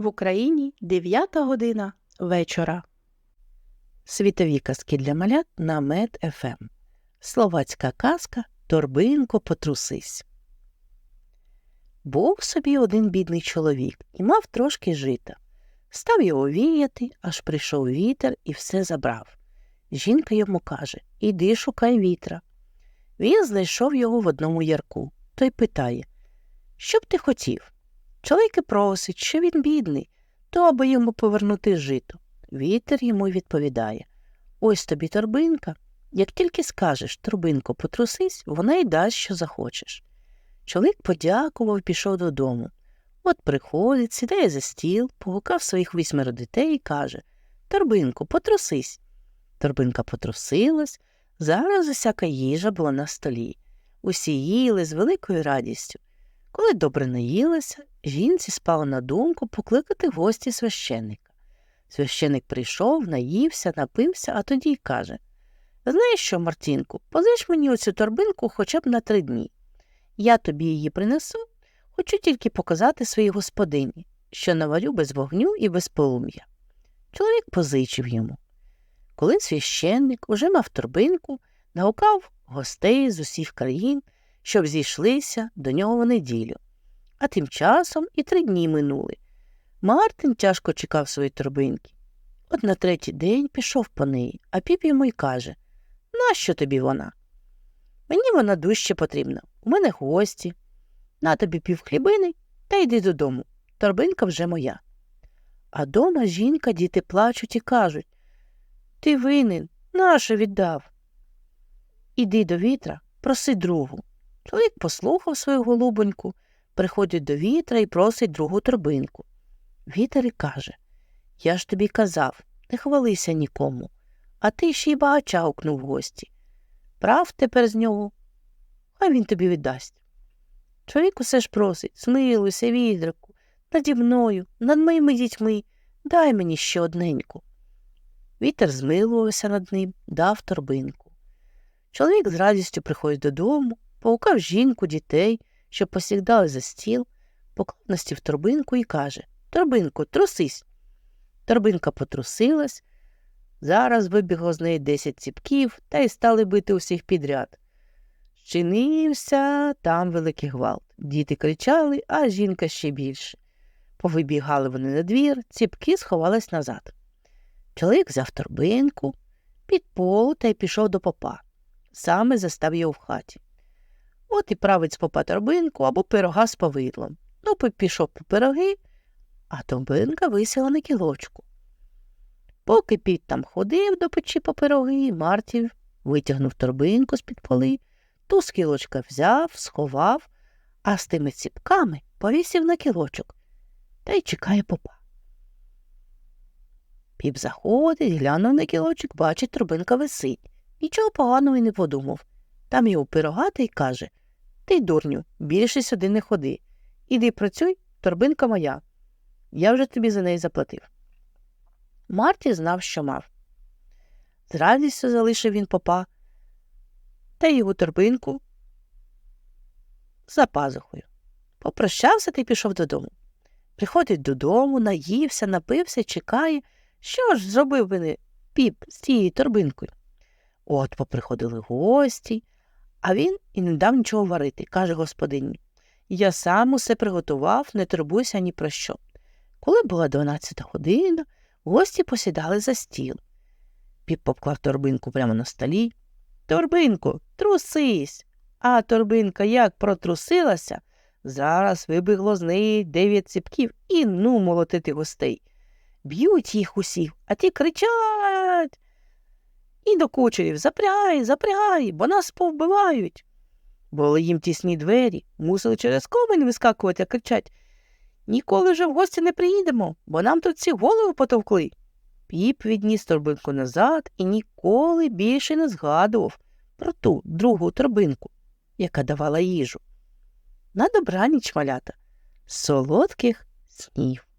В Україні 9 година вечора. Світові казки для малят на Мед ФМ. Словацька казка Торбинко потрусись. Був собі один бідний чоловік і мав трошки жита. Став його віяти, аж прийшов вітер і все забрав. Жінка йому каже Іди шукай вітра. Він знайшов його в одному ярку. Той питає Що б ти хотів? Чоловік і просить, що він бідний, то аби йому повернути жито. Вітер йому відповідає Ось тобі торбинка. Як тільки скажеш, торбинко, потрусись, вона й дасть, що захочеш. Чоловік подякував пішов додому. От приходить, сідає за стіл, погукав своїх вісьмеро дітей і каже Торбинко, потрусись. Торбинка потрусилась, зараз усяка їжа була на столі. Усі їли з великою радістю. Коли добре наїлися, жінці спало на думку покликати гості священника. Священик прийшов, наївся, напився, а тоді й каже Знаєш що, Мартінку, позич мені оцю торбинку хоча б на три дні. Я тобі її принесу, хочу тільки показати своїй господині, що наварю без вогню і без полум'я. Чоловік позичив йому. Коли священник уже мав торбинку, наукав гостей з усіх країн, щоб зійшлися до нього в неділю. А тим часом і три дні минули. Мартин тяжко чекав свої торбинки. От на третій день пішов по неї, а піп йому й каже Нащо тобі вона? Мені вона дужче потрібна. У мене гості. На тобі пів хлібини та йди додому. Торбинка вже моя. А дома жінка, діти плачуть і кажуть Ти винен, нащо віддав? Іди до вітра, проси другу. Чоловік послухав свою голубоньку, приходить до вітра і просить другу торбинку. Вітер і каже Я ж тобі казав, не хвалися нікому, а ти ще й багача укнув в гості. Прав тепер з нього, хай він тобі віддасть. Чоловік усе ж просить смилуйся, відраку, наді мною, над моїми дітьми, дай мені ще одненьку. Вітер змилувався над ним, дав торбинку. Чоловік з радістю приходить додому, погукав жінку, дітей, що посігдали за стіл, поклав на стіл торбинку і каже Торбинко, трусись. Торбинка потрусилась. Зараз вибігло з неї десять ціпків та й стали бити усіх підряд. Щинився там великий гвалт. Діти кричали, а жінка ще більше. Повибігали вони на двір, ціпки сховались назад. Чоловік взяв торбинку, під полу та й пішов до попа. Саме застав його в хаті. От і править з попа торбинку або пирога з повидлом. Ну, пішов по пироги, а торбинка висіла на кілочку. Поки під там ходив до печі по пироги, Мартів витягнув торбинку з-під поли, ту з кілочка взяв, сховав, а з тими ціпками повісив на кілочок та й чекає попа. Піп заходить, глянув на кілочок, бачить, торбинка висить. Нічого поганого й не подумав. Там його пирогати й каже Ти, дурню, більше сюди не ходи. Іди працюй, торбинка моя. Я вже тобі за неї заплатив. Марті знав, що мав. З радістю залишив він попа та його торбинку за пазухою. Попрощався та й пішов додому. Приходить додому, наївся, напився, чекає. Що ж зробив би піп з тією торбинкою? От поприходили гості, а він і не дав нічого варити, каже господині. Я сам усе приготував, не турбуйся ні про що. Коли була дванадцята година, гості посідали за стіл. Піп поклав торбинку прямо на столі. Торбинку, трусись. А торбинка як протрусилася, зараз вибігло з неї дев'ять ціпків і ну молотити гостей. Б'ють їх усіх, а ті кричать. І до кучерів запрягай, запрягай, бо нас повбивають. Були їм тісні двері, мусили через комень вискакувати, а кричать Ніколи вже в гості не приїдемо, бо нам тут всі голову потовкли. Піп відніс торбинку назад і ніколи більше не згадував про ту другу торбинку, яка давала їжу. На добраніч малята, солодких снів.